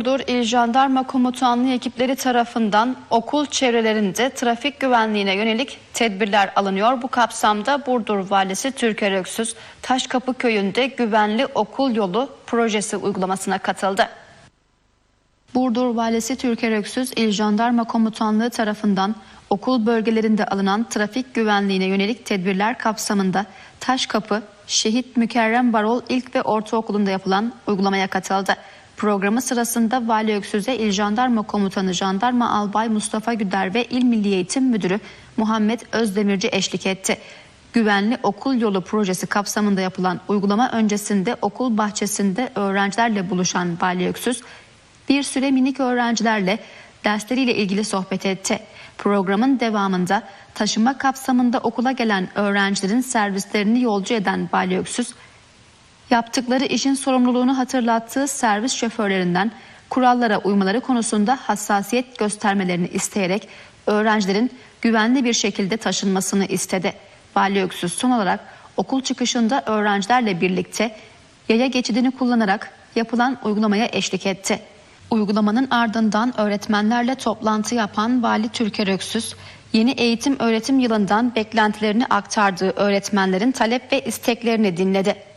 Burdur İl Jandarma Komutanlığı ekipleri tarafından okul çevrelerinde trafik güvenliğine yönelik tedbirler alınıyor. Bu kapsamda Burdur Valisi Türker Öksüz, Taşkapı Köyü'nde güvenli okul yolu projesi uygulamasına katıldı. Burdur Valisi Türker Öksüz, İl Jandarma Komutanlığı tarafından okul bölgelerinde alınan trafik güvenliğine yönelik tedbirler kapsamında Taşkapı, Şehit Mükerrem Barol İlk ve Ortaokulu'nda yapılan uygulamaya katıldı. Programı sırasında Vali Öksüz'e İl Jandarma Komutanı Jandarma Albay Mustafa Güder ve İl Milli Eğitim Müdürü Muhammed Özdemirci eşlik etti. Güvenli Okul Yolu projesi kapsamında yapılan uygulama öncesinde okul bahçesinde öğrencilerle buluşan Vali Öksüz, bir süre minik öğrencilerle dersleriyle ilgili sohbet etti. Programın devamında taşıma kapsamında okula gelen öğrencilerin servislerini yolcu eden Vali Öksüz, yaptıkları işin sorumluluğunu hatırlattığı servis şoförlerinden kurallara uymaları konusunda hassasiyet göstermelerini isteyerek öğrencilerin güvenli bir şekilde taşınmasını istedi. Vali Öksüz son olarak okul çıkışında öğrencilerle birlikte yaya geçidini kullanarak yapılan uygulamaya eşlik etti. Uygulamanın ardından öğretmenlerle toplantı yapan Vali Türker Öksüz, yeni eğitim öğretim yılından beklentilerini aktardığı öğretmenlerin talep ve isteklerini dinledi.